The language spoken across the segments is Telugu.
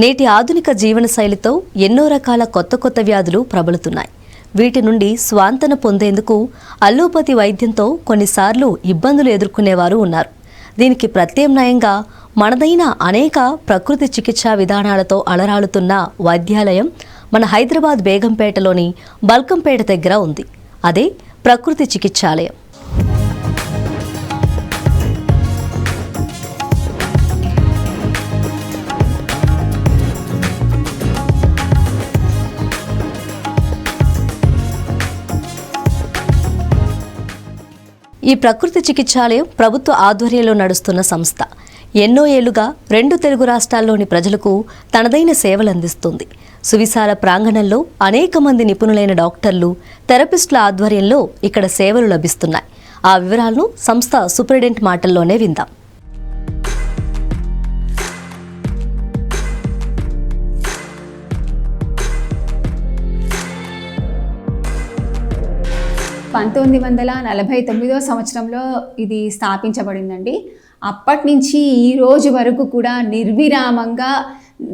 నేటి ఆధునిక జీవనశైలితో ఎన్నో రకాల కొత్త కొత్త వ్యాధులు ప్రబలుతున్నాయి. వీటి నుండి స్వాంతన పొందేందుకు అల్లోపతి వైద్యంతో కొన్నిసార్లు ఇబ్బందులు ఎదుర్కొనేవారు ఉన్నారు. దీనికి ప్రత్యామ్నాయంగా మనదైన అనేక ప్రకృతి చికిత్సా విధానాలతో అలరాలుతున్న వైద్యాలయం మన హైదరాబాద్ బేగంపేటలోని బల్కంపేట దగ్గర ఉంది. అదే ప్రకృతి చికిత్సాలయం. ఈ ప్రకృతి చికిత్సాలయం ప్రభుత్వ ఆధ్వర్యంలో నడుస్తున్న సంస్థ. ఎన్నో ఏళ్ళుగా రెండు తెలుగు రాష్ట్రాల్లోని ప్రజలకు తనదైన సేవలు అందిస్తుంది. సువిశాల ప్రాంగణంలో అనేక మంది నిపుణులైన డాక్టర్లు థెరపిస్టుల ఆధ్వర్యంలో ఇక్కడ సేవలు లభిస్తున్నాయి. ఆ వివరాలను సంస్థ సూపరింటెండెంట్ మాటల్లోనే విందాం. పంతొమ్మిది వందల నలభై తొమ్మిదో సంవత్సరంలో ఇది స్థాపించబడిందండి. అప్పటి నుంచి ఈ రోజు వరకు కూడా నిర్విరామంగా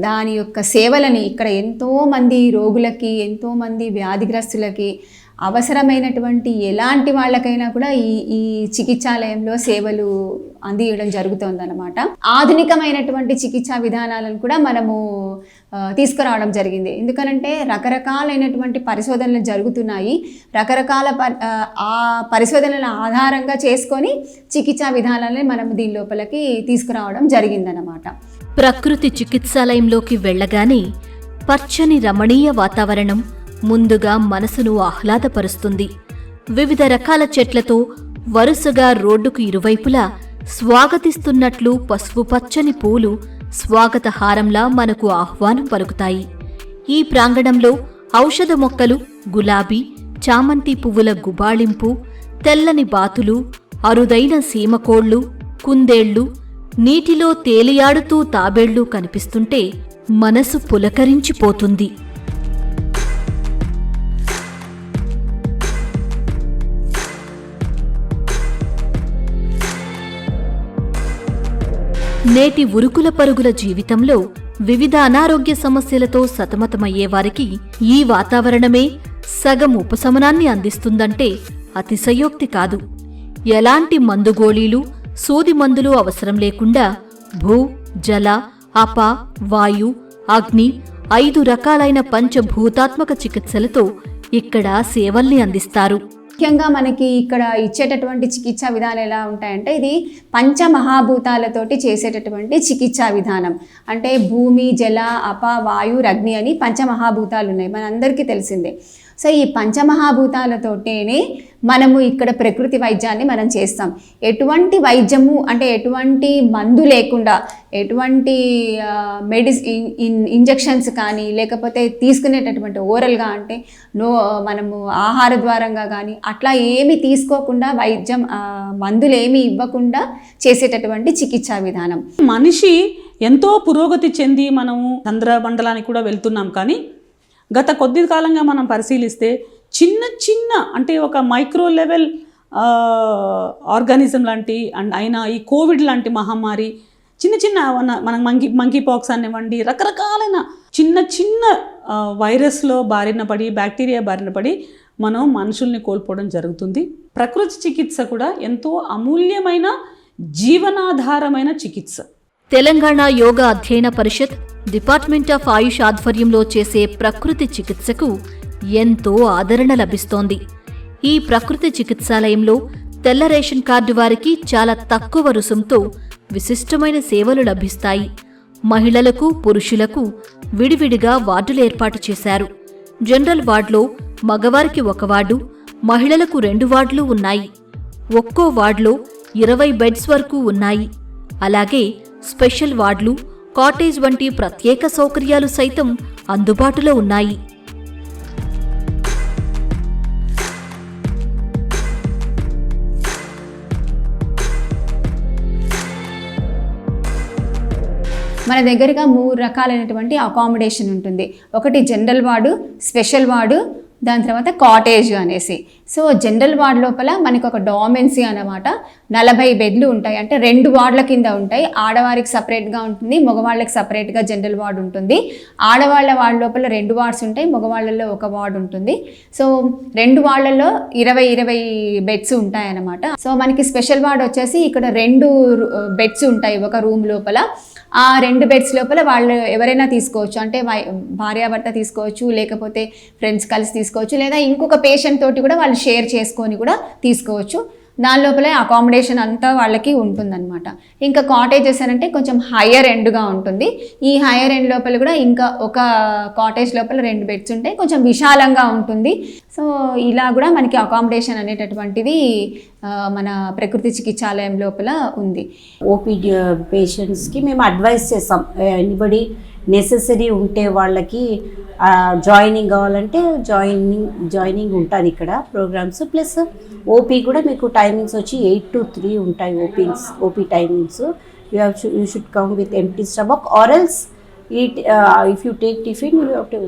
దాని యొక్క సేవలని ఇక్కడ ఎంతోమంది రోగులకి ఎంతోమంది వ్యాధిగ్రస్తులకి అవసరమైనటువంటి ఎలాంటి వాళ్ళకైనా కూడా ఈ ఈ చికిత్సాలయంలో సేవలు అందియడం జరుగుతోందన్నమాట. ఆధునికమైనటువంటి చికిత్సా విధానాలను కూడా మనము తీసుకురావడం జరిగింది. ఎందుకనంటే రకరకాలైనటువంటి పరిశోధనలు జరుగుతున్నాయి. రకరకాల ఆ, పరిశోధనల ఆధారంగా చేసుకొని చికిత్సా విధానాలని మనం దీని లోపలికి తీసుకురావడం జరిగిందన్నమాట. ప్రకృతి చికిత్సాలయంలోకి వెళ్ళగానే పచ్చని రమణీయ వాతావరణం ముందుగా మనసును ఆహ్లాదపరుస్తుంది. వివిధ రకాల చెట్లతో వరుసగా రోడ్డుకు ఇరువైపులా స్వాగతిస్తున్నట్లు పసుపు పచ్చని పూలు స్వాగత హారంలా మనకు ఆహ్వానం పలుకుతాయి. ఈ ప్రాంగణంలో ఔషధ మొక్కలు గులాబీ చామంతి పువ్వుల గుబాళింపు తెల్లని బాతులు అరుదైన సీమకోళ్ళు కుందేళ్ళు నీటిలో తేలియాడుతూ తాబేళ్ళు కనిపిస్తుంటే మనసు పులకరించిపోతుంది. నేటి ఉరుకుల పరుగుల జీవితంలో వివిధ అనారోగ్య సమస్యలతో సతమతమయ్యే వారికి ఈ వాతావరణమే సగం ఉపశమనాన్ని అందిస్తుందంటే అతిశయోక్తి కాదు. ఎలాంటి మందుగోళీలు సూది మందులు అవసరం లేకుండా భూ జల అప వాయు అగ్ని ఐదు రకాలైన పంచభూతాత్మక చికిత్సలతో ఇక్కడ సేవల్ని అందిస్తారు. ముఖ్యంగా మనకి ఇక్కడ ఇచ్చేటటువంటి చికిత్సా విధానం ఎలా ఉంటాయంటే ఇది పంచమహాభూతాలతోటి చేసేటటువంటి చికిత్సా విధానం. అంటే భూమి జల అప వాయు అగ్ని అని పంచమహాభూతాలు ఉన్నాయి మనందరికీ తెలిసిందే. సో ఈ పంచమహాభూతాలతోటేనే మనము ఇక్కడ ప్రకృతి వైద్యాన్ని మనం చేస్తాం. ఎటువంటి వైద్యము అంటే ఎటువంటి మందు లేకుండా ఎటువంటి మెడిసిన్ ఇంజెక్షన్స్ కానీ లేకపోతే తీసుకునేటటువంటి ఓరల్గా అంటే నో మనము ఆహార ద్వారంగా కానీ అట్లా ఏమి తీసుకోకుండా వైద్యం మందులు ఏమి ఇవ్వకుండా చేసేటటువంటి చికిత్సా విధానం. మనిషి ఎంతో పురోగతి చెంది మనము చంద్రమండలానికి కూడా వెళ్తున్నాం కానీ గత కొద్ది కాలంగా మనం పరిశీలిస్తే చిన్న చిన్న అంటే ఒక మైక్రో లెవెల్ ఆర్గానిజం లాంటి అండ్ అయినా ఈ కోవిడ్ లాంటి మహమ్మారి చిన్న చిన్న మన- మంకీ మంకీ పాక్స్ అనివ్వండి రకరకాలైన చిన్న చిన్న వైరస్లో బారిన పడి బ్యాక్టీరియా బారిన పడి మనం మనుషుల్ని కోల్పోవడం జరుగుతుంది. ప్రకృతి చికిత్స కూడా ఎంతో అమూల్యమైన జీవనాధారమైన చికిత్స. తెలంగాణ యోగా అధ్యయన పరిషత్ డిపార్ట్మెంట్ ఆఫ్ ఆయుష్ ఆధ్వర్యంలో చేసే ప్రకృతి చికిత్సకు ఎంతో ఆదరణ లభిస్తోంది. ఈ ప్రకృతి చికిత్సాలయంలో తెల్ల రేషన్ కార్డు వారికి చాలా తక్కువ రుసుంతో విశిష్టమైన సేవలు లభిస్తాయి. మహిళలకు పురుషులకు విడివిడిగా వార్డులు ఏర్పాటు చేశారు. జనరల్ వార్డులో మగవారికి ఒక వార్డు మహిళలకు రెండు వార్డులు ఉన్నాయి. ఒక్కో వార్డులో ఇరవై బెడ్స్ వరకు ఉన్నాయి. అలాగే స్పెషల్ వార్డులు కాటేజ్ వంటి ప్రత్యేక సౌకర్యాలు సైతం అందుబాటులో ఉన్నాయి. మన దగ్గరగా మూడు రకాలైనటువంటి అకామిడేషన్ ఉంటుంది. ఒకటి జనరల్ వార్డు స్పెషల్ వార్డు దాని తర్వాత కాటేజ్ అనేసి. సో జనరల్ వార్డ్ లోపల మనకు ఒక డామెన్సీ అనమాట నలభై బెడ్లు ఉంటాయి. అంటే రెండు వార్డుల కింద ఉంటాయి. ఆడవారికి సపరేట్గా ఉంటుంది. మగవాళ్ళకి సపరేట్గా జనరల్ వార్డ్ ఉంటుంది. ఆడవాళ్ళ వార్డు లోపల రెండు వార్డ్స్ ఉంటాయి. మగవాళ్ళలో ఒక వార్డ్ ఉంటుంది. సో రెండు వార్డులలో ఇరవై ఇరవై బెడ్స్ ఉంటాయి అన్నమాట సో మనకి స్పెషల్ వార్డ్ వచ్చేసి ఇక్కడ రెండు బెడ్స్ ఉంటాయి ఒక రూమ్ లోపల. ఆ రెండు బెడ్స్ లోపల వాళ్ళు ఎవరైనా తీసుకోవచ్చు. అంటే వై- భార్యాభర్త తీసుకోవచ్చు లేకపోతే ఫ్రెండ్స్ కలిసి తీసుకోవచ్చు లేదా ఇంకొక పేషెంట్ తోటి కూడా వాళ్ళు షేర్ చేసుకొని కూడా తీసుకోవచ్చు. దాని లోపలే అకామిడేషన్ అంతా వాళ్ళకి ఉంటుందన్నమాట. ఇంకా కాటేజెస్ అని అంటే కొంచెం హయ్యర్ ఎండ్గా ఉంటుంది. ఈ హయ్యర్ ఎండ్ లోపల కూడా ఇంకా ఒక కాటేజ్ లోపల రెండు బెడ్స్ ఉంటాయి కొంచెం విశాలంగా ఉంటుంది. సో ఇలా కూడా మనకి అకామిడేషన్ అనేటటువంటిది మన ప్రకృతి చికిత్సాలయం లోపల ఉంది. ఓపీ పేషెంట్స్కి మేము అడ్వైస్ చేస్తాం. ఎనిబడి నెససరీ ఉంటే వాళ్ళకి జాయినింగ్ కావాలంటే జాయినింగ్ జాయినింగ్ ఉంటుంది ఇక్కడ ప్రోగ్రామ్స్ ప్లస్ ఓపీ కూడా మీకు టైమింగ్స్ వచ్చి ఎయిట్ టు త్రీ ఉంటాయి OPs OP timings you have you should come with empty stomach or else eat if you take tiffin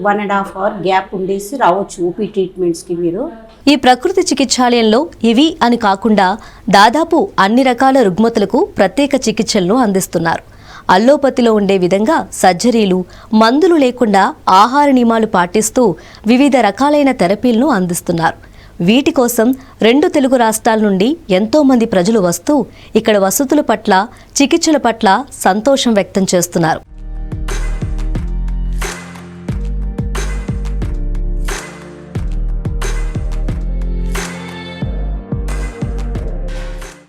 one and half hour gap ఉండేసి రావచ్చు ఓపీ ట్రీట్మెంట్స్కి మీరు. ఈ ప్రకృతి చికిత్సాలయంలో ఇవి అని కాకుండా దాదాపు అన్ని రకాల రుగ్మతులకు ప్రత్యేక చికిత్సలను అందిస్తున్నారు. అల్లోపతిలో ఉండే విధంగా సర్జరీలు మందులు లేకుండా ఆహార నియమాలు పాటిస్తూ వివిధ రకాలైన థెరపీలను అందిస్తున్నారు. వీటి కోసం రెండు తెలుగు రాష్ట్రాల నుండి ఎంతోమంది ప్రజలు వస్తూ ఇక్కడ వసతుల పట్ల చికిత్సల పట్ల సంతోషం వ్యక్తం చేస్తున్నారు.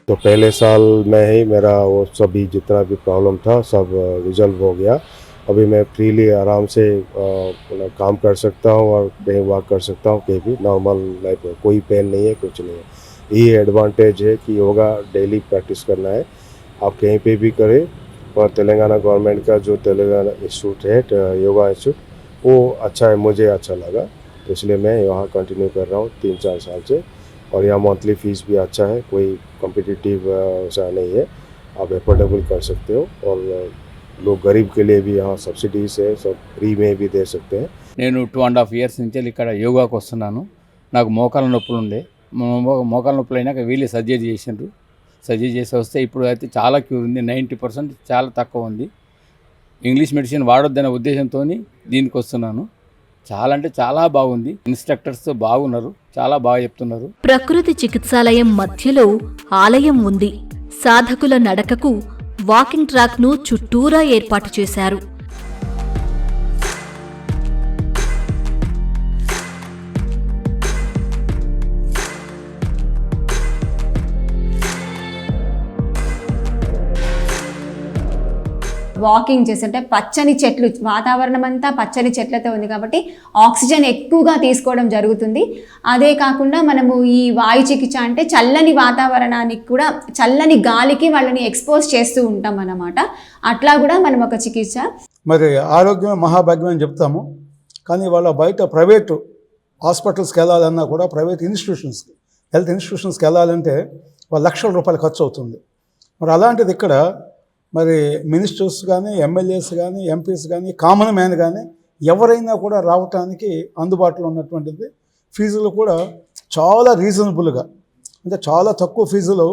तो पहले साल में ही मेरा वो सभी जितना भी प्रॉब्लम था, सब रिजल्व हो गया। अभी मैं फ्रीली आराम से मतलब काम कर सकता हूँ और कहीं वॉक कर सकता हूँ, कहीं भी नॉर्मल लाइफ में। कोई पेन नहीं है, कुछ नहीं है। ये एडवांटेज है कि योगा डेली प्रैक्टिस करना है। आप कहीं पे भी करें, और तेलंगाना गवर्नमेंट का जो तेलंगाना इंस्टीट्यूट है योगा इंस्टीट्यूट वो अच्छा है, मुझे अच्छा लगा। तो इसलिए मैं यहाँ कंटिन्यू कर रहा हूँ तीन चार साल से। और यहाँ मंथली फीस भी अच्छा है कोई कॉम्पिटिटिव ऐसा नहीं है आप एफोर्डेबल कर सकते हो और अ, लोग गरीब के लिए भी यहाँ सब्सिडीज है सब फ्री में भी दे सकते हैं నేను టూ అండ్ హాఫ్ ఇయర్స్ నుంచి ఇక్కడ యోగాకు వస్తున్నాను నాకు మోకాల నొప్పులు ఉండే మో- మో- మోకాల నొప్పులు అయినాక వీళ్ళు సర్జరీ చేసిండ్రు సర్జరీ చేసి వస్తే ఇప్పుడు అయితే చాలా క్యూర్ ఉంది నైంటీ పర్సెంట్ చాలా తక్కువ ఉంది ఇంగ్లీష్ మెడిసిన్ వాడొద్దనే ఉద్దేశంతో దీనికి వస్తున్నాను చాలా అంటే చాలా బాగుంది. ఇన్స్ట్రక్టర్స్ బాగున్నారు. చాలా బాగా చెప్తున్నారు. ప్రకృతి చికిత్సాలయం మధ్యలో ఆలయం ఉంది. సాధకుల నడకకు వాకింగ్ ట్రాక్ను చుట్టూరా ఏర్పాటు చేశారు. వాకింగ్ చేసి అంటే పచ్చని చెట్లు వాతావరణం అంతా పచ్చని చెట్లతో ఉంది కాబట్టి ఆక్సిజన్ ఎక్కువగా తీసుకోవడం జరుగుతుంది. అదే కాకుండా మనము ఈ వాయు చికిత్స అంటే చల్లని వాతావరణానికి కూడా చల్లని గాలికి వాళ్ళని ఎక్స్పోజ్ చేస్తూ ఉంటాం అన్నమాట అట్లా కూడా మనం ఒక చికిత్స. మరి ఆరోగ్యం మహాభాగ్యం అని చెప్తాము. కానీ వాళ్ళ బయట ప్రైవేటు హాస్పిటల్స్కి వెళ్ళాలన్నా కూడా ప్రైవేట్ ఇన్స్టిట్యూషన్స్కి హెల్త్ ఇన్స్టిట్యూషన్స్కి వెళ్ళాలంటే వాళ్ళ లక్షల రూపాయలు ఖర్చు అవుతుంది. మరి అలాంటిది ఇక్కడ మరి మినిస్టర్స్ కానీ ఎమ్మెల్యేస్ కానీ ఎంపీస్ కానీ కామన్ మ్యాన్ కానీ ఎవరైనా కూడా రావటానికి అందుబాటులో ఉన్నటువంటిది. ఫీజులు కూడా చాలా రీజనబుల్గా అంటే చాలా తక్కువ ఫీజులు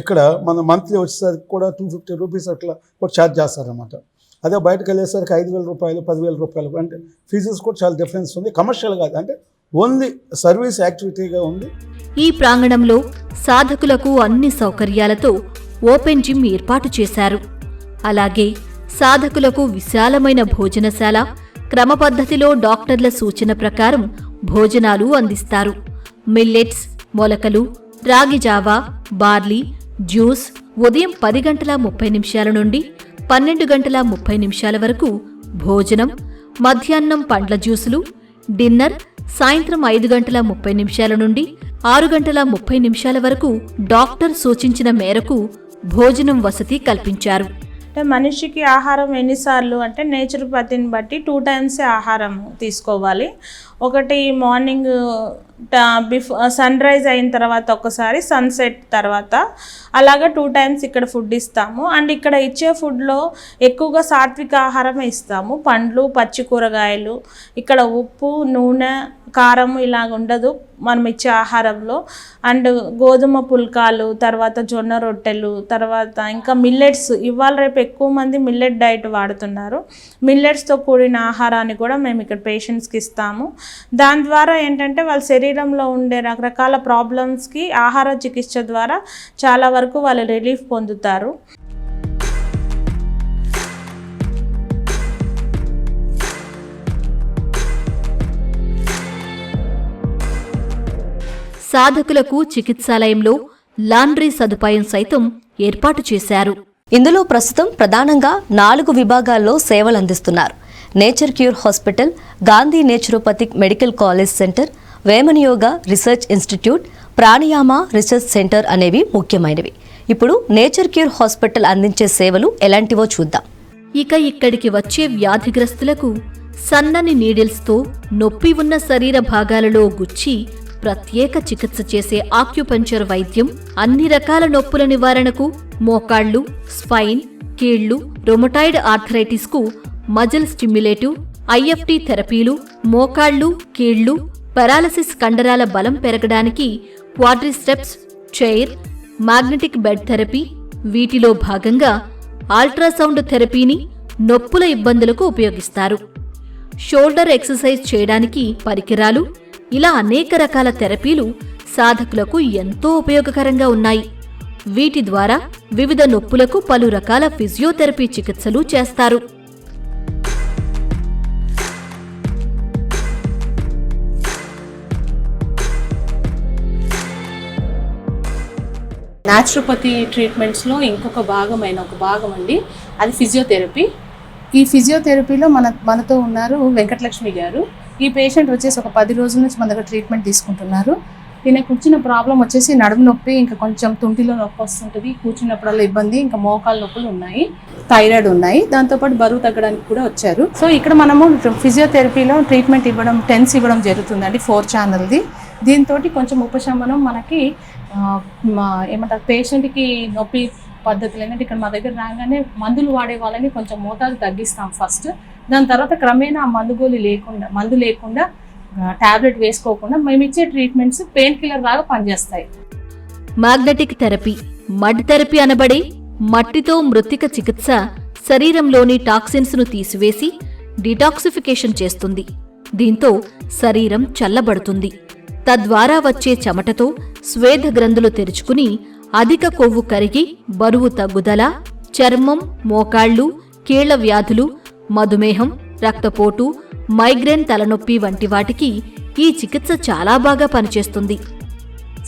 ఇక్కడ మన మంత్లీ వచ్చేసరికి కూడా టూ ఫిఫ్టీ రూపీస్ అట్లా కూడా ఛార్జ్ చేస్తారన్నమాట. అదే బయటకు వెళ్ళేసరికి ఐదు వేల రూపాయలు పదివేల రూపాయలు అంటే ఫీజెస్ కూడా చాలా డిఫరెన్స్ ఉంది. కమర్షియల్ కాదు అంటే ఓన్లీ సర్వీస్ యాక్టివిటీగా ఉంది. ఈ ప్రాంగణంలో సాధకులకు అన్ని సౌకర్యాలతో ఓపెన్ జిమ్ ఏర్పాటు చేశారు. అలాగే సాధకులకు విశాలమైన భోజనశాల క్రమపద్ధతిలో డాక్టర్ల సూచన ప్రకారం భోజనాలు అందిస్తారు. మిల్లెట్స్ మొలకలు రాగి జావా బార్లీ జ్యూస్ ఉదయం పది గంటల ముప్పై నిమిషాల నుండి పన్నెండు గంటల ముప్పై నిమిషాల వరకు భోజనం మధ్యాహ్నం పండ్ల జ్యూసులు డిన్నర్ సాయంత్రం ఐదు గంటల ముప్పై నిమిషాల నుండి ఆరు గంటల ముప్పై నిమిషాల వరకు డాక్టర్ సూచించిన మేరకు భోజనం వసతి కల్పించారు. అంటే మనిషికి ఆహారం ఎన్నిసార్లు అంటే నేచురోపతిని బట్టి టూ టైమ్స్ ఆహారం తీసుకోవాలి. ఒకటి మార్నింగ్ బిఫోర్ సన్ రైజ్ అయిన తర్వాత ఒకసారి సన్సెట్ తర్వాత. అలాగా టూ టైమ్స్ ఇక్కడ ఫుడ్ ఇస్తాము. అండ్ ఇక్కడ ఇచ్చే ఫుడ్లో ఎక్కువగా సాత్విక ఆహారమే ఇస్తాము. పండ్లు పచ్చి కూరగాయలు ఇక్కడ ఉప్పు నూనె కారం ఇలాగ ఉండదు మనం ఇచ్చే ఆహారంలో. అండ్ గోధుమ పుల్కాలు తర్వాత జొన్న రొట్టెలు తర్వాత ఇంకా మిల్లెట్స్. ఇవాళ రేపు ఎక్కువ మంది మిల్లెట్ డైట్ వాడుతున్నారు. మిల్లెట్స్తో కూడిన ఆహారాన్ని కూడా మేము ఇక్కడ పేషెంట్స్కి ఇస్తాము. దాని ద్వారా ఏంటంటే వాళ్ళ శరీరంలో ఉండే రకరకాల ప్రాబ్లమ్స్కి ఆహార చికిత్స ద్వారా చాలా వరకు వాళ్ళు రిలీఫ్ పొందుతారు. సాధకులకు చికిత్సాలయంలో లాండ్రీ సదుపాయం సైతం ఏర్పాటు చేశారు. ఇందులో ప్రస్తుతం ప్రధానంగా నాలుగు విభాగాల్లో సేవలు అందిస్తున్నారు. Nature cure hospital Gandhi naturopathic medical college centre వేమనియోగ research institute pranayama research centre అనేవి ముఖ్యమైనవి. ఇప్పుడు నేచర్ క్యూర్ హాస్పిటల్ అందించే సేవలు ఎలాంటివో చూద్దాం. ఇక ఇక్కడికి వచ్చే వ్యాధిగ్రస్తులకు సన్నని నీడిల్స్తో నొప్పి ఉన్న శరీర భాగాలలో గుచ్చి ప్రత్యేక చికిత్స చేసే ఆక్యుపంచర్ వైద్యం అన్ని రకాల నొప్పుల నివారణకు మోకాళ్ళు స్పైన్ కీళ్ళు రొమటాయిడ్ ఆర్థరైటిస్కు మజిల్ స్టిమ్యులేటివ్ ఐఎఫ్టి థెరపీలు మోకాళ్ళు కీళ్ళు పెరాలసిస్ కండరాల బలం పెరగడానికి quadriceps chair magnetic bed therapy వీటిలో భాగంగా అల్ట్రాసౌండ్ థెరపీని నొప్పుల ఇబ్బందులకు ఉపయోగిస్తారు. షోల్డర్ ఎక్సర్సైజ్ చేయడానికి పరికరాలు ఇలా అనేక రకాల థెరపీలు సాధకులకు ఎంతో ఉపయోగకరంగా ఉన్నాయి. వీటి ద్వారా వివిధ నొప్పులకు పలు రకాల ఫిజియోథెరపీ చికిత్సలు చేస్తారు. న్యాచురోపతి ట్రీట్మెంట్స్లో ఇంకొక భాగమైన ఒక భాగం అండి అది ఫిజియోథెరపీ. ఈ ఫిజియోథెరపీలో మన మనతో ఉన్నారు వెంకటలక్ష్మి గారు. ఈ పేషెంట్ వచ్చేసి ఒక పది రోజుల నుంచి మన దగ్గర ట్రీట్మెంట్ తీసుకుంటున్నారు. ఈయనకు వచ్చిన ప్రాబ్లం వచ్చేసి నడుము నొప్పి ఇంకా కొంచెం తుంటిలో నొప్పి వస్తుంటుంది కూర్చున్నప్పుడల్లా ఇబ్బంది ఇంకా మోకాలు నొప్పులు ఉన్నాయి థైరాయిడ్ ఉన్నాయి. దాంతోపాటు బరువు తగ్గడానికి కూడా వచ్చారు. సో ఇక్కడ మనము ఫిజియోథెరపీలో ట్రీట్మెంట్ ఇవ్వడం టెన్స్ ఇవ్వడం జరుగుతుందండి ఫోర్ ఛానల్ది. దీంతో కొంచెం ఉపశమనం మనకి ఏమంటారు పేషెంట్కి నొప్పి పద్ధతులు ఏంటంటే ఇక్కడ మా దగ్గర రాగానే మందులు వాడే వాళ్ళని కొంచెం మోతాదు తగ్గిస్తాం ఫస్ట్. దాని తర్వాత క్రమేణా ఆ మందు లేకుండా మందు లేకుండా టాబ్లెట్ వేసుకోకుండా మేము ఇచ్చే ట్రీట్మెంట్స్ పెయిన్ కిల్లర్ లాగా పనిచేస్తాయి. మాగ్నెటిక్ థెరపీ మడ్ థెరపీ అనబడే మట్టితో మృతిక చికిత్స శరీరంలోని టాక్సిన్స్ను తీసివేసి డిటాక్సిఫికేషన్ చేస్తుంది. దీంతో శరీరం చల్లబడుతుంది. తద్వారా వచ్చే చెమటతో స్వేద గ్రంథులు తెరుచుకుని అధిక కొవ్వు కరిగి బరువు తగ్గుదల చర్మం మోకాళ్ళు కీళ్ళ వ్యాధులు మధుమేహం రక్తపోటు మైగ్రేన్ తలనొప్పి వంటి వాటికి ఈ చికిత్స చాలా బాగా పనిచేస్తుంది.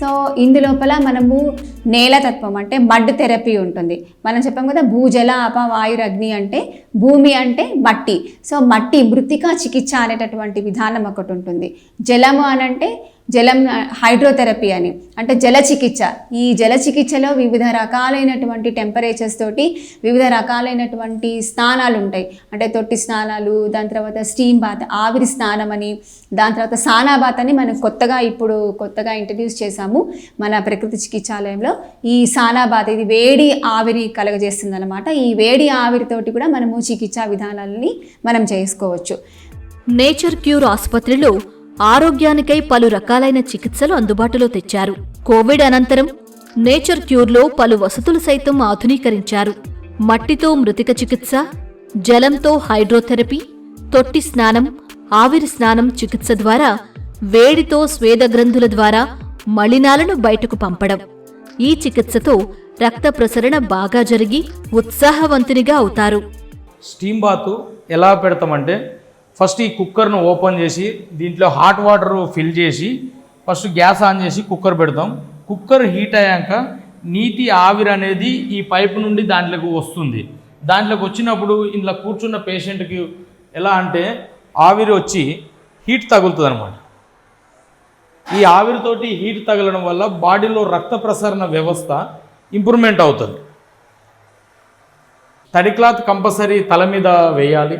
సో ఇందులోపల మనము నేలతత్వం అంటే మడ్ థెరపీ ఉంటుంది. మనం చెప్పాం కదా భూజల అప వాయురగ్ని అంటే భూమి అంటే మట్టి. సో మట్టి మృతికా చికిత్స అనేటటువంటి విధానం ఒకటి ఉంటుంది. జలము అనంటే జలం హైడ్రోథెరపీ అని. అంటే జల చికిత్స. ఈ జల చికిత్సలో వివిధ రకాలైనటువంటి టెంపరేచర్స్ తోటి వివిధ రకాలైనటువంటి స్నానాలు ఉంటాయి. అంటే తొట్టి స్నానాలు దాని తర్వాత స్టీమ్ బాత్ ఆవిరి స్నానం అని దాని తర్వాత సానా బాత్ అని మనం కొత్తగా ఇప్పుడు కొత్తగా ఇంట్రడ్యూస్ చేశాము మన ప్రకృతి చికిత్సాలయంలో. ఈ సానా బాత్ ఇది వేడి ఆవిరి కలగజేస్తుంది అనమాట ఈ వేడి ఆవిరితోటి కూడా మనము చికిత్సా విధానాలని మనం చేసుకోవచ్చు. నేచర్ క్యూర్ ఆసుపత్రిలో ఆరోగ్యానికై పలు రకాలైన చికిత్సలు అందుబాటులో తెచ్చారు. కోవిడ్ అనంతరం నేచర్ క్యూర్లో పలు వసతులు సైతం ఆధునీకరించారు. మట్టితో మృతిక చికిత్స జలంతో హైడ్రోథెరపీ తొట్టి స్నానం ఆవిరి స్నానం చికిత్స ద్వారా వేడితో స్వేదగ్రంథుల ద్వారా మలినాలను బయటకు పంపడం. ఈ చికిత్సతో రక్త ప్రసరణ బాగా జరిగి ఉత్సాహవంతునిగా అవుతారు. స్టీమ్ బాత్ ఎలా పెడతామంటే ఫస్ట్ ఈ కుక్కర్ను ఓపెన్ చేసి దీంట్లో హాట్ వాటర్ ఫిల్ చేసి ఫస్ట్ గ్యాస్ ఆన్ చేసి కుక్కర్ పెడతాం. కుక్కర్ హీట్ అయ్యాక నీటి ఆవిరి అనేది ఈ పైపు నుండి దాంట్లోకి వస్తుంది. దాంట్లోకి వచ్చినప్పుడు ఇంట్లో కూర్చున్న పేషెంట్కి ఎలా అంటే ఆవిరి వచ్చి హీట్ తగులుతుంది అనమాట ఈ ఆవిరితోటి హీట్ తగలడం వల్ల బాడీలో రక్త ప్రసరణ వ్యవస్థ ఇంప్రూవ్మెంట్ అవుతుంది. తడి క్లాత్ కంపల్సరీ తల మీద వేయాలి.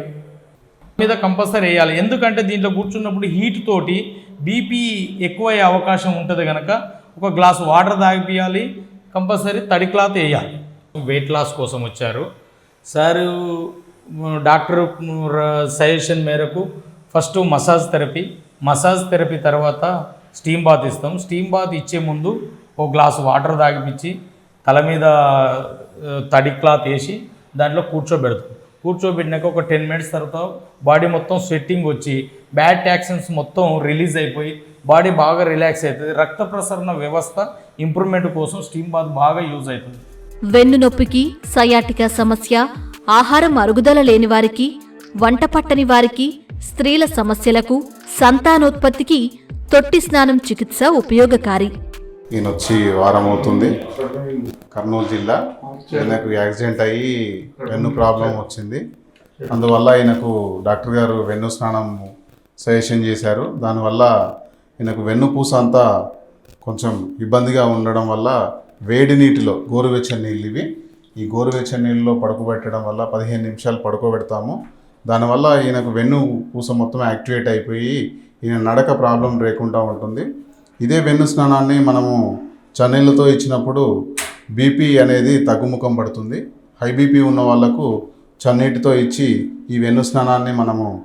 మీద కంపల్సరీ వేయాలి. ఎందుకంటే దీంట్లో కూర్చున్నప్పుడు హీట్ తోటి బీపీ ఎక్కువ అయ్యే అవకాశం ఉంటుంది కనుక ఒక గ్లాస్ వాటర్ తాగిపియాలి కంపల్సరీ తడి క్లాత్ వేయాలి. వెయిట్ లాస్ కోసం వచ్చారు. సారు డాక్టర్ సజెషన్ మేరకు first massage therapy. Massage therapy తర్వాత స్టీమ్ బాత్ ఇస్తాం. స్టీమ్ బాత్ ఇచ్చే ముందు ఒక గ్లాసు వాటర్ తాగిపించి తల మీద తడి క్లాత్ వేసి దాంట్లో కూర్చోబెడతాం. కూర్చోబెట్టినాక ఒక టెన్ మినిట్స్ తర్వాత బాడీ మొత్తం స్వెట్టింగ్ వచ్చి బ్యాడ్ టాక్సిన్స్ మొత్తం రిలీజ్ అయిపోయి బాడీ బాగా రిలాక్స్ అవుతుంది రక్త ప్రసరణ వ్యవస్థ ఇంప్రూవ్మెంట్ కోసం స్టీమ్ బాత్ బాగా యూజ్ అవుతుంది. వెన్ను నొప్పికి సయాటికా సమస్య ఆహారం అరుగుదల లేని వారికి వంట పట్టని వారికి స్త్రీల సమస్యలకు సంతానోత్పత్తికి తొట్టి స్నానం చికిత్స ఉపయోగకారి. ఈయన వచ్చి వారం అవుతుంది కర్నూలు జిల్లా ఈయనకు యాక్సిడెంట్ అయ్యి వెన్ను ప్రాబ్లం వచ్చింది. అందువల్ల ఈయనకు డాక్టర్ గారు వెన్ను స్నానం సజెషన్ చేశారు. దానివల్ల ఈయనకు వెన్ను పూస అంతా కొంచెం ఇబ్బందిగా ఉండడం వల్ల వేడి నీటిలో గోరువెచ్చని నీళ్ళు ఇవి. ఈ గోరువెచ్చని నీళ్ళలో పడుకోబెట్టడం వల్ల పదిహేను నిమిషాలు పడుకోబెడతాము. దానివల్ల ఈయనకు వెన్ను పూస మొత్తం యాక్టివేట్ అయిపోయి ఈయన నడక ప్రాబ్లం లేకుండా ఉంటుంది. ఇదే వెన్ను స్నానాన్ని మనము చన్నీళ్ళతో ఇచ్చినప్పుడు బీపీ అనేది తగ్గుముఖం పడుతుంది. హై బీపీ ఉన్న వాళ్ళకు చన్నీటితో ఇచ్చి ఈ వెన్ను స్నానాన్ని మనము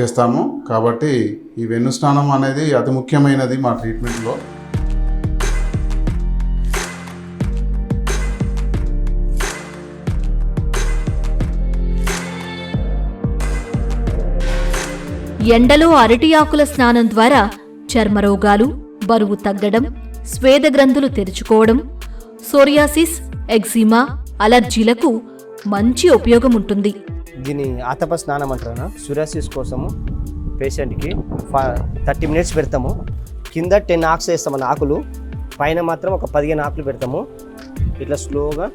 చేస్తాము. కాబట్టి ఈ వెన్ను స్నానం అనేది అతి ముఖ్యమైనది మా ట్రీట్మెంట్లో. ఎండలో అరటి ఆకుల స్నానం ద్వారా చర్మరోగాలు బరువు తగ్గడం స్వేద గ్రంథులు తెరుచుకోవడం సోరియాసిస్ ఎగ్జిమా అలర్జీలకు మంచి ఉపయోగం ఉంటుంది దీని ఆతప స్నానం అంటారు సూర్యాసిస్ కోసము పేషెంట్కి థర్టీ మినిట్స్ పెడతాము. కింద టెన్ ఆక్స్ వేస్తాం మన ఆకులు పైన మాత్రం ఒక పదిహేను ఆకులు పెడతాము. ఇట్లా స్లోగా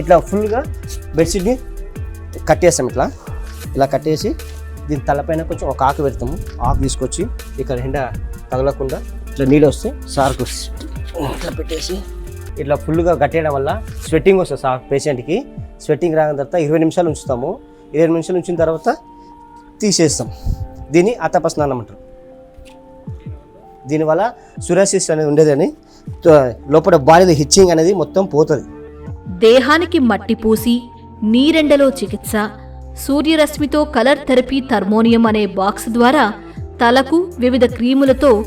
ఇట్లా ఫుల్గా బెడ్షీట్ని కట్టేస్తాం ఇట్లా. ఇలా కట్టేసి దీని తలపైన కొంచెం ఒక ఆకు పెడతాము. ఆకు తీసుకొచ్చి ఇక్కడ ఎండ తగలకుండా ఇట్లా నీళ్ళు వస్తే సార్కు ఇట్లా పెట్టేసి ఇట్లా ఫుల్గా కట్టేయడం వల్ల స్వెట్టింగ్ వస్తుంది సార్ పేషెంట్కి. స్వెట్టింగ్ రాగిన తర్వాత ఇరవై నిమిషాలు ఉంచుతాము. ఇరవై నిమిషాలు ఉంచిన తర్వాత తీసేస్తాం. దీన్ని అతప స్నానం అంటారు. దీనివల్ల సురాసిస్ అనేది ఉండేదని లోపల బాడీలో హిచ్చింగ్ అనేది మొత్తం పోతుంది. దేహానికి మట్టి పూసి నీరెండలో చికిత్స సూర్యరశ్మితో కలర్ థెరపీ థర్మోనియం అనే బాక్స్ ద్వారా తలకు వివిధ క్రీములతో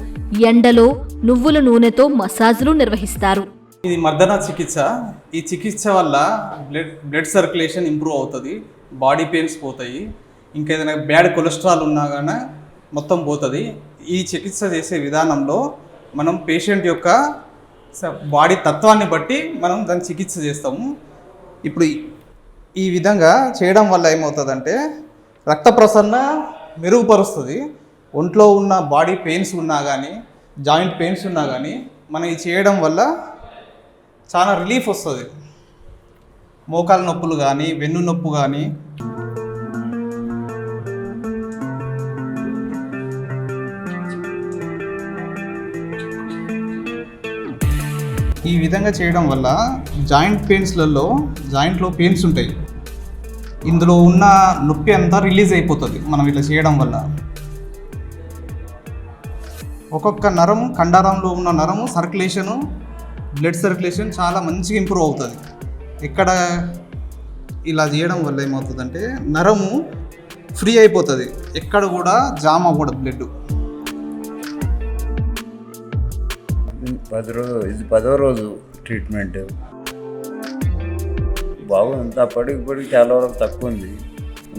ఎండలో నువ్వుల నూనెతో మసాజులు నిర్వహిస్తారు. ఇది మర్దన చికిత్స. ఈ చికిత్స వల్ల బ్లడ్ బ్లడ్ సర్క్యులేషన్ ఇంప్రూవ్ అవుతుంది బాడీ పెయిన్స్ పోతాయి ఇంకా ఏదైనా బ్యాడ్ కొలెస్ట్రాల్ ఉన్నా కానీ మొత్తం పోతుంది. ఈ చికిత్స చేసే విధానంలో మనం పేషెంట్ యొక్క బాడీ తత్వాన్ని బట్టి మనం దాన్ని చికిత్స చేస్తాము. ఇప్పుడు ఈ- విధంగా చేయడం వల్ల ఏమవుతుందంటే రక్త ప్రసరణ మెరుగుపరుస్తుంది. ఒంట్లో ఉన్న బాడీ పెయిన్స్ ఉన్నా కానీ జాయింట్ పెయిన్స్ ఉన్నా కానీ మనం ఇది చేయడం వల్ల చాలా రిలీఫ్ వస్తుంది. మోకాల నొప్పులు కానీ వెన్ను నొప్పు కానీ ఈ విధంగా చేయడం వల్ల జాయింట్ పెయిన్స్లలో జాయింట్లో పెయిన్స్ ఉంటాయి. ఇందులో ఉన్న నొప్పి అంతా రిలీజ్ అయిపోతుంది మనం ఇట్లా చేయడం వల్ల. ఒక్కొక్క నరం కండరంలో ఉన్న నరము సర్క్యులేషను బ్లడ్ సర్క్యులేషన్ చాలా మంచిగా ఇంప్రూవ్ అవుతుంది. ఎక్కడ ఇలా చేయడం వల్ల ఏమవుతుందంటే నరము ఫ్రీ అయిపోతుంది. ఎక్కడ కూడా జామ్ అవ్వదు బ్లడ్ పది రోజు ఇది పదో రోజు ట్రీట్మెంట్ బాగుంది అప్పటికి ఇప్పటికి చాలా వరకు తక్కువ ఉంది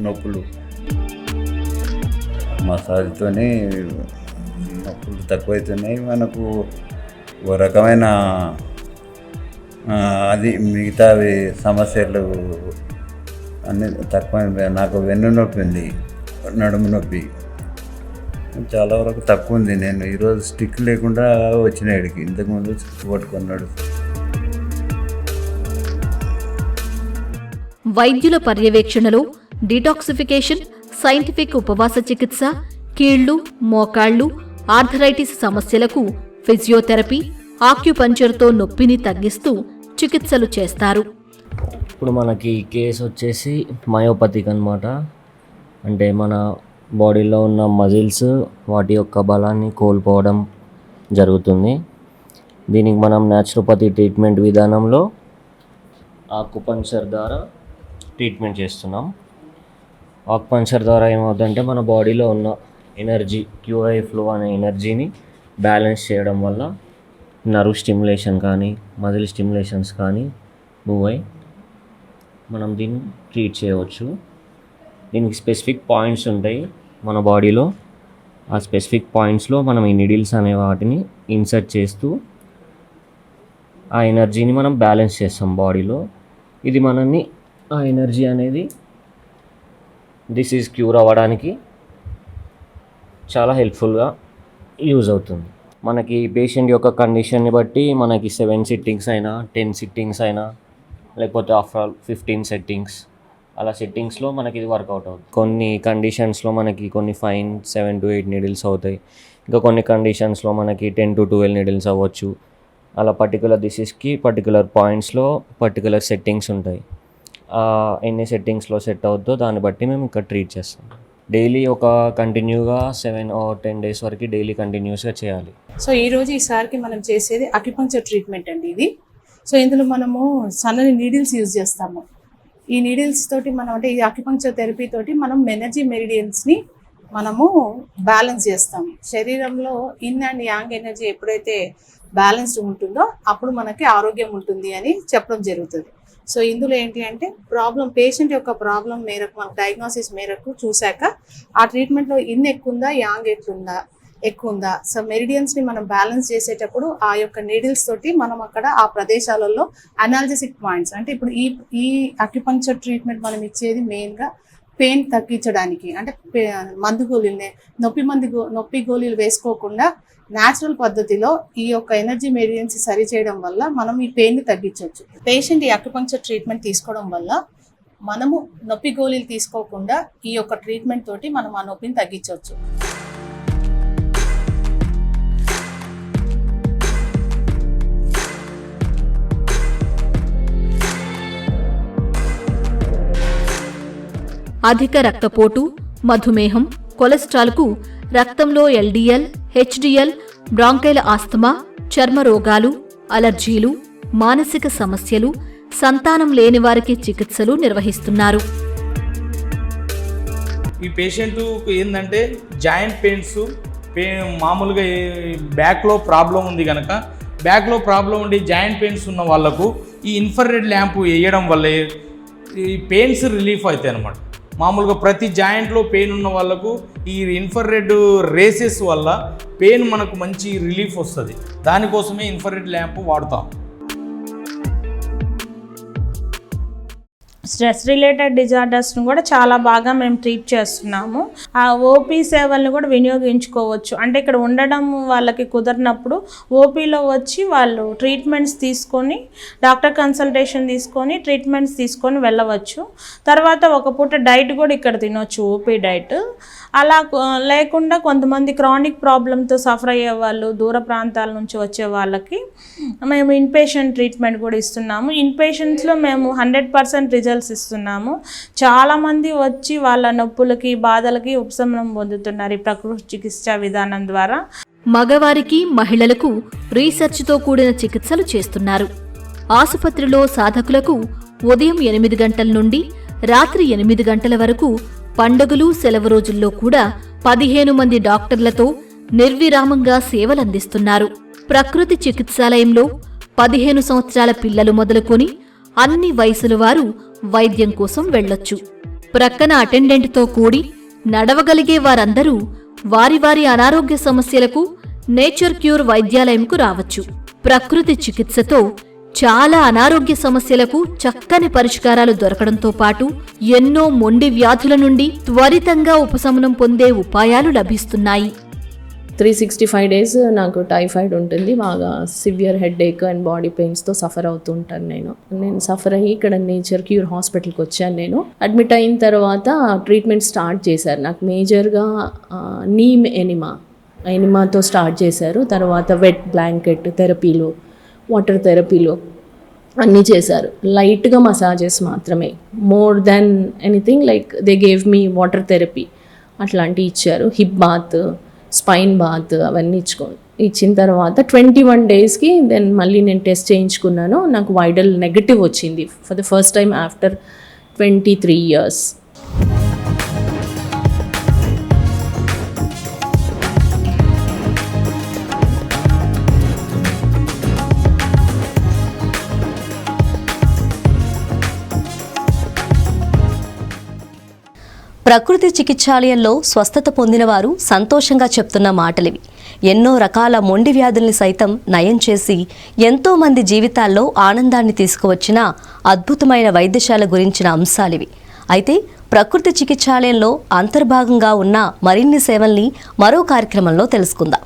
నొప్పులు. మసాజ్తోనే నొప్పులు తక్కువైతున్నాయి. మనకు ఓ రకమైన అది మిగతావి సమస్యలు అన్ని తక్కువ నాకు వెన్ను నొప్పి ఉంది నడుము నొప్పి. చాలా వరకు తక్కువ ఉంది నేను ఈరోజు స్టిక్ లేకుండా వచ్చిన ఇక్కడికి. ఇంతకుముందు స్టిక్ పట్టుకున్నాడు. వైద్యుల పర్యవేక్షణలో డిటాక్సిఫికేషన్ సైంటిఫిక్ ఉపవాస చికిత్స కీళ్ళు మోకాళ్ళు ఆర్థరైటిస్ సమస్యలకు ఫిజియోథెరపీ ఆక్యుపంచర్తో నొప్పిని తగ్గిస్తూ చికిత్సలు చేస్తారు. ఇప్పుడు మనకి కేసు వచ్చేసి మయోపతిక్ అనమాట అంటే మన బాడీలో ఉన్న మజిల్స్ వాటి యొక్క బలాన్ని కోల్పోవడం జరుగుతుంది. దీనికి మనం న్యాచురోపతి ట్రీట్మెంట్ విధానంలో ఆకుపంచర్ ద్వారా ట్రీట్మెంట్ చేస్తున్నాం. ఆకుపంచర్ ద్వారా ఏమవుతుందంటే మన బాడీలో ఉన్న ఎనర్జీ క్యూఐ ఫ్లో అనే ఎనర్జీని బ్యాలెన్స్ చేయడం వల్ల నర్వ్ స్టిమ్యులేషన్ కానీ మజిల్ స్టిమ్యులేషన్స్ కానీ మూవ్ అయి మనం దీన్ని ట్రీట్ చేయవచ్చు. దీనికి స్పెసిఫిక్ పాయింట్స్ ఉంటాయి మన బాడీలో. ఆ స్పెసిఫిక్ పాయింట్స్లో మనం ఈ నిడిల్స్ అనే వాటిని ఇన్సర్ట్ చేస్తూ ఆ ఎనర్జీని మనం బ్యాలెన్స్ చేస్తాం బాడీలో. ఇది మనల్ని ఆ ఎనర్జీ అనేది దిస్ ఈజ్ క్యూర్ అవ్వడానికి చాలా హెల్ప్ఫుల్గా యూజ్ అవుతుంది. మనకి పేషెంట్ యొక్క కండిషన్ని బట్టి మనకి సెవెన్ సిట్టింగ్స్ అయినా టెన్ సిట్టింగ్స్ అయినా లేకపోతే ఆఫ్టర్ ఆల్ ఫిఫ్టీన్ సెట్టింగ్స్ అలా సెట్టింగ్స్లో మనకి ఇది వర్కౌట్ అవుతుంది. కొన్ని కండిషన్స్లో మనకి కొన్ని five seven to eight needles అవుతాయి. ఇంకా కొన్ని కండిషన్స్లో మనకి టెన్ టు ట్వెల్వ్ నీడిల్స్ అవ్వచ్చు. అలా పర్టికులర్ డిసీజ్కి పర్టికులర్ పాయింట్స్లో పర్టికులర్ సెట్టింగ్స్ ఉంటాయి. ఎన్ని సెట్టింగ్స్లో సెట్ అవుద్దో దాన్ని బట్టి మేము ఇక్కడ ట్రీట్ చేస్తాం. డైలీ ఒక కంటిన్యూగా సెవెన్ ఆర్ టెన్ డేస్ వరకు డైలీ కంటిన్యూస్గా చేయాలి. సో ఈ రోజు ఈసారికి మనం చేసేది అక్యుపంక్చర్ ట్రీట్మెంట్ అండి ఇది. సో ఇందులో మనము సన్నని నీడిల్స్ యూజ్ చేస్తాము. ఈ నీడిల్స్ తోటి మనం అంటే ఈ అక్యుపంక్చర్ థెరపీ తోటి మనం ఎనర్జీ మెరిడియన్స్ని మనము బ్యాలెన్స్ చేస్తాము శరీరంలో ఇన్ అండ్ యాంగ్ ఎనర్జీ ఎప్పుడైతే బ్యాలెన్స్డ్ ఉంటుందో అప్పుడు మనకి ఆరోగ్యం ఉంటుంది అని చెప్పడం జరుగుతుంది. సో ఇందులో ఏంటి అంటే ప్రాబ్లం పేషెంట్ యొక్క ప్రాబ్లం మేరకు మనకు డయాగ్నోసిస్ మేరకు చూశాక ఆ ట్రీట్మెంట్లో ఇన్ ఎక్కువ ఉందా యాంగ్ ఎట్లుందా ఎక్కువ ఉందా? సో మెరిడియన్స్ని మనం బ్యాలెన్స్ చేసేటప్పుడు ఆ యొక్క నీడిల్స్ తోటి మనం అక్కడ ఆ ప్రదేశాలలో అనాలజిసిక్ పాయింట్స్ అంటే ఇప్పుడు ఈ ఈ అక్యుపంక్చర్ ట్రీట్మెంట్ మనం ఇచ్చేది మెయిన్గా పెయిన్ తగ్గించడానికి అంటే మందు గోళీలు నొప్పి మంది గో- నొప్పి గోళీలు వేసుకోకుండా న్యాచురల్ పద్ధతిలో ఈ యొక్క ఎనర్జీ మెరిడియన్స్ సరి చేయడం వల్ల మనం ఈ పెయిన్ని తగ్గించవచ్చు. పేషెంట్ ఈ అక్యుపంక్చర్ ట్రీట్మెంట్ తీసుకోవడం వల్ల మనము నొప్పి గోళీలు తీసుకోకుండా ఈ యొక్క ట్రీట్మెంట్ తోటి మనం ఆ నొప్పిని తగ్గించవచ్చు. అధిక రక్తపోటు మధుమేహం కొలెస్ట్రాల్కు రక్తంలో ఎల్డిఎల్ హెచ్డిఎల్ బ్రాంకైల ఆస్తమా చర్మ రోగాలు అలర్జీలు మానసిక సమస్యలు సంతానం లేని వారికి చికిత్సలు నిర్వహిస్తున్నారు. ఈ పేషెంట్ ఏంటంటే జాయింట్ పెయిన్స్ మామూలుగా బ్యాక్లో ప్రాబ్లం ఉంది కనుక బ్యాక్లో ప్రాబ్లం ఉండి జాయింట్ పెయిన్స్ ఉన్న వాళ్ళకు ఈ ఇన్ఫర్రెడ్ ల్యాంప్ వేయడం వల్ల ఈ పెయిన్స్ రిలీఫ్ అవుతాయి అనమాట మామూలుగా ప్రతి జాయింట్లో పెయిన్ ఉన్న వాళ్ళకు ఈ ఇన్ఫర్రెడ్ రేసెస్ వల్ల పెయిన్ మనకు మంచి రిలీఫ్ వస్తుంది. దానికోసమే ఇన్ఫర్రెడ్ ల్యాంప్ వాడతాం. స్ట్రెస్ రిలేటెడ్ డిజార్డర్స్ను కూడా చాలా బాగా మేము ట్రీట్ చేస్తున్నాము. ఆ ఓపీ సేవల్ని కూడా వినియోగించుకోవచ్చు. అంటే ఇక్కడ ఉండడం వాళ్ళకి కుదరినప్పుడు ఓపీలో వచ్చి వాళ్ళు ట్రీట్మెంట్స్ తీసుకొని డాక్టర్ కన్సల్టేషన్ తీసుకొని ట్రీట్మెంట్స్ తీసుకొని వెళ్ళవచ్చు. తర్వాత ఒక పూట డైట్ కూడా ఇక్కడ తినొచ్చు ఓపీ డైట్. అలా లేకుండా కొంతమంది క్రానిక్ ప్రాబ్లంతో సఫర్ అయ్యే వాళ్ళు దూర ప్రాంతాల నుంచి వచ్చే వాళ్ళకి మేము ఇన్పేషెంట్ ట్రీట్మెంట్ కూడా ఇస్తున్నాము. ఇన్పేషెంట్స్లో మేము హండ్రెడ్ పర్సెంట్ రిజల్ట్స్ ఇస్తున్నాము. చాలామంది వచ్చి వాళ్ళ నొప్పులకి బాధలకి ఉపశమనం పొందుతున్నారు ఈ ప్రకృతి చికిత్సా విధానం ద్వారా. మగవారికి మహిళలకు రీసెర్చ్తో కూడిన చికిత్సలు చేస్తున్నారు. ఆసుపత్రిలో సాధకులకు ఉదయం ఎనిమిది గంటల నుండి రాత్రి ఎనిమిది గంటల వరకు పండుగలు సెలవు రోజుల్లో కూడా పదిహేను మంది డాక్టర్లతో నిర్విరామంగా సేవలందిస్తున్నారు. ప్రకృతి చికిత్సాలయంలో పదిహేను సంవత్సరాల పిల్లలు మొదలుకొని అన్ని వయసుల వారు వైద్యం కోసం వెళ్ళొచ్చు. ప్రక్కన అటెండెంట్తో కూడి నడవగలిగే వారందరూ వారి వారి అనారోగ్య సమస్యలకు నేచర్ క్యూర్ వైద్యాలయంకు రావచ్చు. ప్రకృతి చికిత్సతో చాలా అనారోగ్య సమస్యలకు చక్కని పరిష్కారాలు దొరకడంతో పాటు ఎన్నో మొండి వ్యాధుల నుండి త్వరితంగా ఉపశమనం పొందే ఉపాయాలు లభిస్తున్నాయి. త్రీ సిక్స్టీ ఫైవ్ డేస్ నాకు టైఫాయిడ్ ఉంటుంది. బాగా severe headache and body పెయిన్స్తో సఫర్ అవుతూ ఉంటాను నేను. నేను సఫర్ అయ్యి ఇక్కడ నేచర్ క్యూర్ హాస్పిటల్కి వచ్చాను నేను. అడ్మిట్ అయిన తర్వాత ట్రీట్మెంట్ స్టార్ట్ చేశారు. నాకు మేజర్గా నీమ్ ఎనిమా ఎనిమాతో స్టార్ట్ చేశారు. తర్వాత వెట్ బ్లాంకెట్ థెరపీలు వాటర్ థెరపీలో అన్నీ చేశారు. లైట్గా మసాజెస్ మాత్రమే. More than anything like they gave me water therapy. అట్లాంటివి ఇచ్చారు. హిప్ బాత్ స్పైన్ బాత్ అవన్నీ ఇచ్చుకో ఇచ్చిన తర్వాత ట్వంటీ వన్ డేస్కి దెన్ మళ్ళీ నేను టెస్ట్ చేయించుకున్నాను. నాకు వైడల్ నెగటివ్ వచ్చింది. For the first time after twenty three years. ప్రకృతి చికిత్సాలయంలో స్వస్థత పొందినవారు సంతోషంగా చెప్తున్న మాటలివి. ఎన్నో రకాల మొండి వ్యాధుల్ని సైతం నయం చేసి ఎంతోమంది జీవితాల్లో ఆనందాన్ని తీసుకువచ్చిన అద్భుతమైన వైద్యశాల గురించిన అంశాలివి. అయితే ప్రకృతి చికిత్సాలయంలో అంతర్భాగంగా ఉన్న మరిన్ని సేవల్ని మరో కార్యక్రమంలో తెలుసుకుందాం.